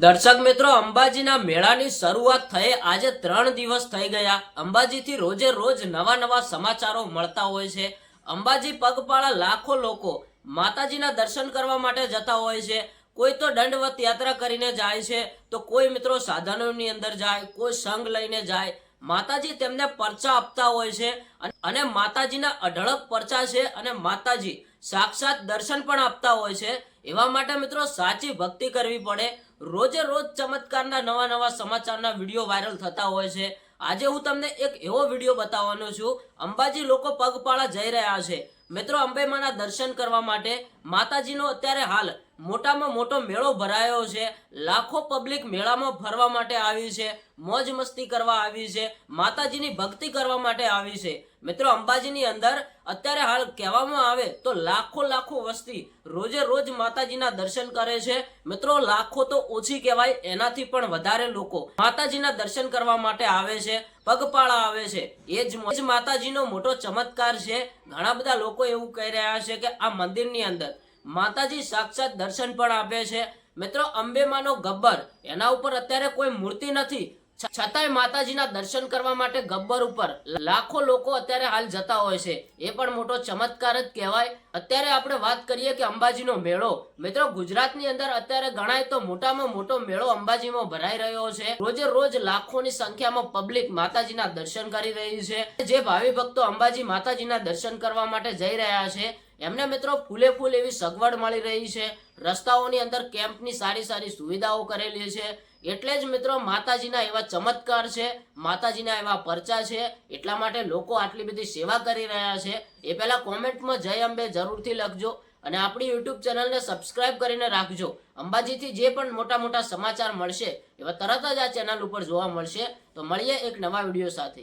દર્શક મિત્રો, અંબાજીના મેળાની શરૂઆત થઈ આજે ત્રણ દિવસ થઈ ગયા. અંબાજીથી રોજે રોજ નવા નવા સમાચારો મળતા હોય છે. અંબાજી પગપાળા લાખો લોકો માતાજીના દર્શન કરવા માટે જતા હોય છે. કોઈ તો દંડવત યાત્રા કરીને જાય છે, તો કોઈ મિત્રો સાધનોની અંદર જાય, કોઈ સંઘ લઈને જાય. માતાજી તેમને પરચા આપતા હોય છે અને- માતાજીના અઢળક પરચા છે અને માતાજી સાક્ષાત દર્શન પણ આપતા હોય છે. એવા માટે મિત્રો સાચી ભક્તિ કરવી પડે. રોજે રોજ ચમત્કારના નવા નવા સમાચારના વીડિયો વાયરલ થતા હોય છે. આજે હું તમને એક એવો વીડિયો બતાવવાનો છું. અંબાજી લોકો પગપાળા જઈ રહ્યા છે. મિત્રો, અંબેમાના દર્શન કરવા માટે માતાજીનો અત્યારે હાલ મોટામાં મોટો મેળો ભરાયો છે. લાખો પબ્લિક મેળામાં ફરવા માટે આવી છે, મોજ મસ્તી કરવા આવી છે, માતાજીની ભક્તિ કરવા માટે આવી છે. મિત્રો, અંબાજીની અંદર અત્યારે હાલ કહેવામાં આવે તો લાખો લાખો વસ્તી રોજે રોજ માતાજીના દર્શન કરે છે. મિત્રો, લાખો તો ઓછી કહેવાય, એનાથી પણ વધારે લોકો માતાજીના દર્શન કરવા માટે આવે છે. પગપાળા આવે છે. એ જ માતાજીનો મોટો ચમત્કાર છે. ઘણા બધા લોકો એવું કહી રહ્યા છે કે આ મંદિરની અંદર માતાજી સાક્ષાત દર્શન પણ આપે છે. મિત્રો, અંબેમાનો ગબ્બર એના ઉપર અત્યારે કોઈ મૂર્તિ નથી. છતાંય માતાજીના દર્શન કરવા માટે ગબ્બર ઉપર લાખો લોકો અત્યારે હાલ જતા હોય છે. એ પણ મોટો ચમત્કાર જ કહેવાય. અત્યારે આપણે વાત કરીએ કે અંબાજીનો મેળો. મિત્રો, ગુજરાતની અંદર અત્યારે ગણાય તો મોટામાં મોટો મેળો અંબાજીમાં ભરાઈ રહ્યો છે. રોજે રોજ લાખોની સંખ્યામાં પબ્લિક માતાજીના દર્શન કરી રહી છે. જે ભાવિ ભક્તો અંબાજી માતાજીના દર્શન કરવા માટે જઈ રહ્યા છે. એમને મિત્રો ફૂલે ફૂલ એવી સગવડ મળી રહી છે. રસ્તાઓની અંદર કેમ્પની સારી સારી સુવિધાઓ કરેલી છે. એટલે જ મિત્રો માતાજીના એવા ચમત્કાર છે, માતાજીના એવા પરચા છે, એટલા માટે લોકો આટલી બધી સેવા કરી રહ્યા છે. એ પહેલા કોમેન્ટમાં જય અંબે જરૂરથી લખજો અને આપણી યુટ્યુબ ચેનલને સબસ્ક્રાઇબ કરીને રાખજો. અંબાજીથી જે પણ મોટા મોટા સમાચાર મળશે, એવા તરત જ આ ચેનલ ઉપર જોવા મળશે. તો મળીએ એક નવા વીડિયો સાથે.